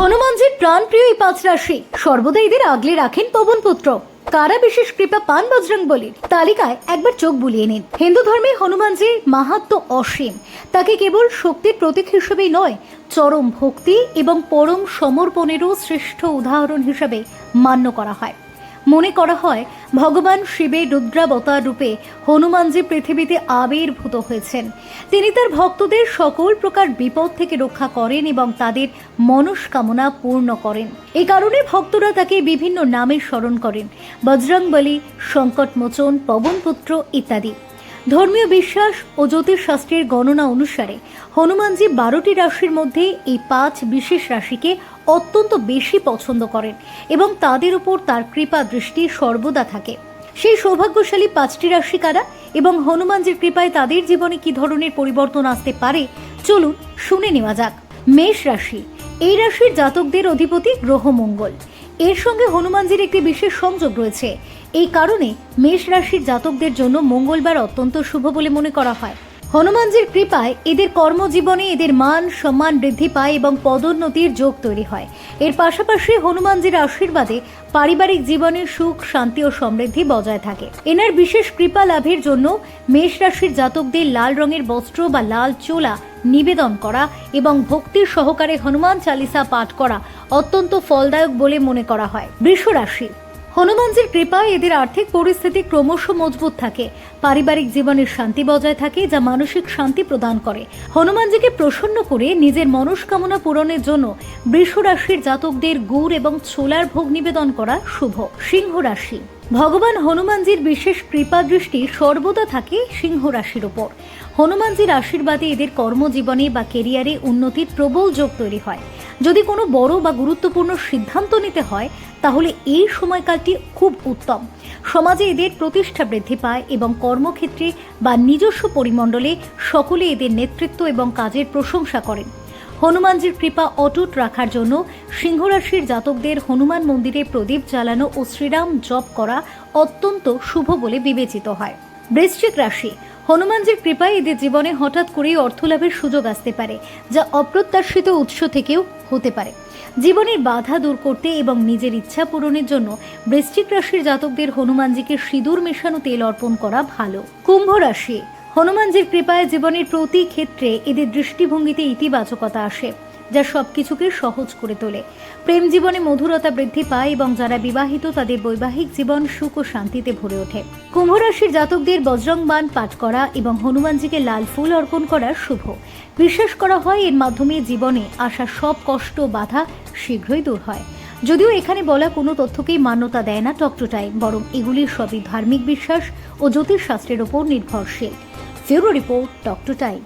হনুমানজির প্রাণপ্রিয় এই পাঁচ রাশি, সর্বদা এদের আগলে রাখেন পবন পুত্র। কারা বিশেষ কৃপা পান বজরং বলির? তালিকায় একবার চোখ বুলিয়ে নিন। হিন্দু ধর্মে হনুমানজির মাহাত্ম অসীম। তাকে কেবল শক্তির প্রতীক হিসেবেই নয়, চরম ভক্তি এবং পরম সমর্পণেরও শ্রেষ্ঠ উদাহরণ হিসেবে মান্য করা হয়। মনে করা হয়, ভগবান শিবের রুদ্রাবতার রূপে হনুমানজি পৃথিবীতে আবির্ভূত হয়েছেন। তিনি তার ভক্তদের সকল প্রকার বিপদ থেকে রক্ষা করেন এবং তাদের মনস্কামনা পূর্ণ করেন। এ কারণে ভক্তরা তাকে বিভিন্ন নামে স্মরণ করেন। বজরংবলী, সংকটমোচন, পবনপুত্র ইত্যাদি। ধর্মীয় বিশ্বাস ও জ্যোতিষশাস্ত্রের গণনা অনুসারে হনুমানজি বারোটি রাশির মধ্যে এই পাঁচ বিশেষ রাশিকে অত্যন্ত বেশি পছন্দ করেন এবং তাদের উপর তার কৃপা দৃষ্টি সর্বদা থাকে। সেই সৌভাগ্যশালী পাঁচটি রাশি কারা এবং হনুমানজির কৃপায় তাদের জীবনে কি ধরনের পরিবর্তন আসতে পারে, চলুন শুনে নেওয়া যাক। মেষ রাশি, এই রাশির জাতকদের অধিপতি গ্রহ মঙ্গল। এর সঙ্গে হনুমানজির একটি বিশেষ সংযোগ রয়েছে। এই কারণে মেষ রাশির জাতকদের জন্য মঙ্গলবার অত্যন্ত শুভ বলে মনে করা হয়। হনুমানজির কৃপায় এদের কর্মজীবনে এদের মান, সম্মান বৃদ্ধি পায় এবং পদোন্নতির যোগ তৈরি হয়। এর পাশাপাশি হনুমানজির আশীর্বাদে পারিবারিক জীবনে সুখ, শান্তি ও সমৃদ্ধি বজায় থাকে। এনার বিশেষ কৃপা লাভের জন্য মেষ রাশির জাতকদের লাল রঙের বস্ত্র বা লাল চোলা নিবেদন করা এবং ভক্তির সহকারে হনুমান চালিসা পাঠ করা অত্যন্ত ফলদায়ক বলে মনে করা হয়। বৃষ রাশি হনুমানজির কৃপায় এদের আর্থিক পরিস্থিতি ক্রমশ মজবুত থাকে। পারিবারিক জীবনের শান্তি বজায় থাকে, যা মানসিক শান্তি প্রদান করে। হনুমানজিকে প্রসন্ন করে নিজের মনস্কামনা পূরণের জন্য বৃষ রাশির জাতকদের গুড় এবং ছোলার ভোগ নিবেদন করা শুভ। সিংহ রাশি। ভগবান হনুমানজির বিশেষ কৃপা দৃষ্টি সর্বদা থাকে সিংহ রাশির ওপর হনুমানজির আশীর্বাদে এদের কর্মজীবনে বা কেরিয়ারে উন্নতির প্রবল যোগ তৈরি হয়। যদি কোনো বড় বা গুরুত্বপূর্ণ সিদ্ধান্ত নিতে হয়, তাহলে এই সময়কালটি খুব উত্তম। সমাজে এদের প্রতিষ্ঠা বৃদ্ধি পায় এবং কর্মক্ষেত্রে বা নিজস্ব পরিমণ্ডলে সকলে এদের নেতৃত্ব এবং কাজের প্রশংসা করেন। হনুমানজির কৃপা অটুট রাখার জন্য সিংহরাশির জাতকদের হনুমান মন্দিরে প্রদীপ জ্বালানো ও শ্রীরাম জপ করা অত্যন্ত শুভ বলে বিবেচিত হয়। বৃশ্চিক রাশি। হনুমানজির কৃপায় এদের জীবনে হঠাৎ করেই অর্থলাভের সুযোগ আসতে পারে, যা অপ্রত্যাশিত উৎস থেকেও হতে পারে। জীবনের বাধা দূর করতে এবং নিজের ইচ্ছা পূরণের জন্য বৃশ্চিক রাশির জাতকদের হনুমানজিকে সিঁদুর মেশানো তেল অর্পণ করা ভালো। কুম্ভ রাশি। হনুমানজির কৃপায় জীবনের প্রতি ক্ষেত্রে এদের দৃষ্টিভঙ্গিতে ইতিবাচকতা আসে। যা সবকিছুকে সহজ করে তোলে। প্রেম জীবনে মধুরতা বৃদ্ধি পায় এবং যারা বিবাহিত, তাদের বৈবাহিক জীবন সুখ ও শান্তিতে ভরে ওঠে। কুম্ভ রাশির জাতকদের বজ্রংবান পাঠ করা এবং হনুমানজিকে লাল ফুল অর্পণ করা শুভ। বিশ্বাস করা হয়, এর মাধ্যমে জীবনে আসা সব কষ্ট বাধা শীঘ্রই দূর হয়। যদিও এখানে বলা কোনো তথ্যকেই মান্যতা দেয় না টক টু টাইম বরং এগুলির সবই ধার্মিক বিশ্বাস ও জ্যোতিষশাস্ত্রের ওপর নির্ভরশীল। ফিউরো রিপোর্ট টক টু টাইম